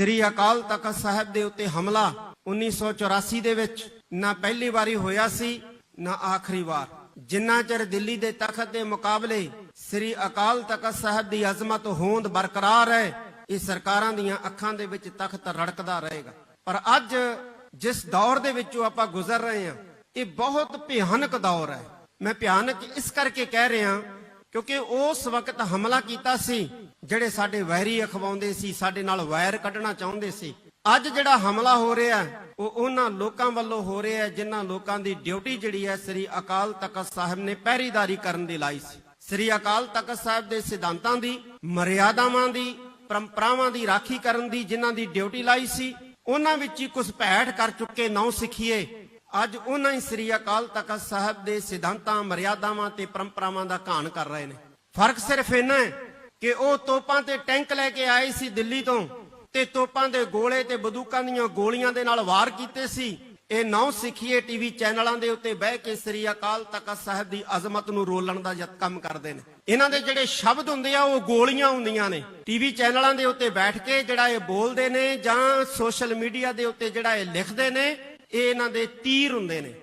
ਸ੍ਰੀ ਅਕਾਲ ਤਖਤ ਸਾਹਿਬ ਦੇ ਉੱਤੇ ਹਮਲਾ 1984 ਦੇ ਵਿੱਚ। ਨਾ ਪਹਿਲੀ ਵਾਰੀ ਹੋਇਆ ਸੀ, ਨਾ ਆਖਰੀ ਵਾਰ। ਜਿੰਨਾ ਚਿਰ ਦਿੱਲੀ ਦੇ ਤਖਤ ਦੇ ਮੁਕਾਬਲੇ ਸ੍ਰੀ ਅਕਾਲ ਤਖਤ ਸਾਹਿਬ ਦੀ ਅਜ਼ਮਤ ਹੋਂਦ ਬਰਕਰਾਰ ਹੈ, ਇਹ ਸਰਕਾਰਾਂ ਦੀਆਂ ਅੱਖਾਂ ਦੇ ਵਿੱਚ ਤਖਤ ਰੜਕਦਾ ਰਹੇਗਾ। ਪਰ ਅੱਜ ਜਿਸ ਦੌਰ ਦੇ ਵਿੱਚੋਂ ਆਪਾਂ ਗੁਜ਼ਰ ਰਹੇ ਹਾਂ, ਇਹ ਬਹੁਤ ਭਿਆਨਕ ਦੌਰ ਹੈ। ਮੈਂ ਭਿਆਨਕ ਇਸ ਕਰਕੇ ਕਹਿ ਰਿਹਾ ਕਿਉਂਕਿ ਉਸ ਵਕਤ ਹਮਲਾ ਕੀਤਾ ਸੀ, ਜਿਹੜੇ ਸਾਡੇ ਵੈਰੀ ਅਖਵਾਉਂਦੇ ਸੀ, ਸਾਡੇ ਨਾਲ ਵੈਰ ਕੱਢਣਾ ਚਾਹੁੰਦੇ ਸੀ। ਅੱਜ ਜਿਹੜਾ ਹਮਲਾ ਹੋ ਰਿਹਾ, ਉਹ ਉਹਨਾਂ ਲੋਕਾਂ ਵੱਲੋਂ ਹੋ ਰਿਹਾ, ਜਿਨ੍ਹਾਂ ਲੋਕਾਂ ਦੀ ਡਿਊਟੀ ਜਿਹੜੀ ਹੈ, ਸ੍ਰੀ ਅਕਾਲ ਤਖਤ ਸਾਹਿਬ ਨੇ ਪਹਿਰੀਦਾਰੀ ਕਰਨ ਦੀ ਲਾਈ ਸੀ। ਸ੍ਰੀ ਅਕਾਲ ਤਖਤ ਸਾਹਿਬ ਦੇ ਸਿਧਾਂਤਾਂ ਦੀ, ਮਰਿਆਦਾਵਾਂ ਦੀ, ਪਰੰਪਰਾਵਾਂ ਦੀ ਰਾਖੀ ਕਰਨ ਦੀ, ਜਿਨ੍ਹਾਂ ਦੀ ਡਿਊਟੀ ਲਾਈ ਸੀ, ਉਹਨਾਂ ਵਿੱਚ ਹੀ ਘੁਸਪੈਠ ਕਰ ਚੁੱਕੇ ਨੌ ਸਿੱਖੀਏ। ਅੱਜ ਉਹਨਾਂ ਹੀ ਸ੍ਰੀ ਅਕਾਲ ਤਖਤ ਸਾਹਿਬ ਦੇ ਸਿਧਾਂਤਾਂ, ਮਰਿਆਦਾਵਾਂ ਤੇ ਪਰੰਪਰਾਵਾਂ ਦਾ ਘਾਣ ਕਰ ਰਹੇ ਨੇ। ਫ਼ਰਕ ਸਿਰਫ ਇੰਨਾ ਹੈ ਕਿ ਉਹ ਤੋਪਾਂ ਤੇ ਟੈਂਕ ਲੈ ਕੇ ਆਏ ਸੀ ਦਿੱਲੀ ਤੋਂ ਤੇ ਤੋਪਾਂ ਦੇ ਗੋਲੇ ਤੇ ਬੰਦੂਕਾਂ ਦੀਆਂ ਗੋਲੀਆਂ ਦੇ ਨਾਲ ਵਾਰ ਕੀਤੇ ਸੀ। ਇਹ ਨੌ ਸਿੱਖੀਏ ਟੀਵੀ ਚੈਨਲਾਂ ਦੇ ਉੱਤੇ ਬਹਿ ਕੇ ਸ੍ਰੀ ਅਕਾਲ ਤਖਤ ਸਾਹਿਬ ਦੀ ਅਜ਼ਮਤ ਨੂੰ ਰੋਲਣ ਦਾ ਯਤ ਕੰਮ ਕਰਦੇ ਨੇ। ਇਹਨਾਂ ਦੇ ਜਿਹੜੇ ਸ਼ਬਦ ਹੁੰਦੇ ਆ, ਉਹ ਗੋਲੀਆਂ ਹੁੰਦੀਆਂ ਨੇ। ਟੀਵੀ ਚੈਨਲਾਂ ਦੇ ਉੱਤੇ ਬੈਠ ਕੇ ਜਿਹੜਾ ਇਹ ਬੋਲਦੇ ਨੇ ਜਾਂ ਸੋਸ਼ਲ ਮੀਡੀਆ ਦੇ ਉੱਤੇ ਜਿਹੜਾ ਇਹ ਲਿਖਦੇ ਨੇ ਇਹ ਇਹਨਾਂ ਦੇ ਤੀਰ ਹੁੰਦੇ ਨੇ।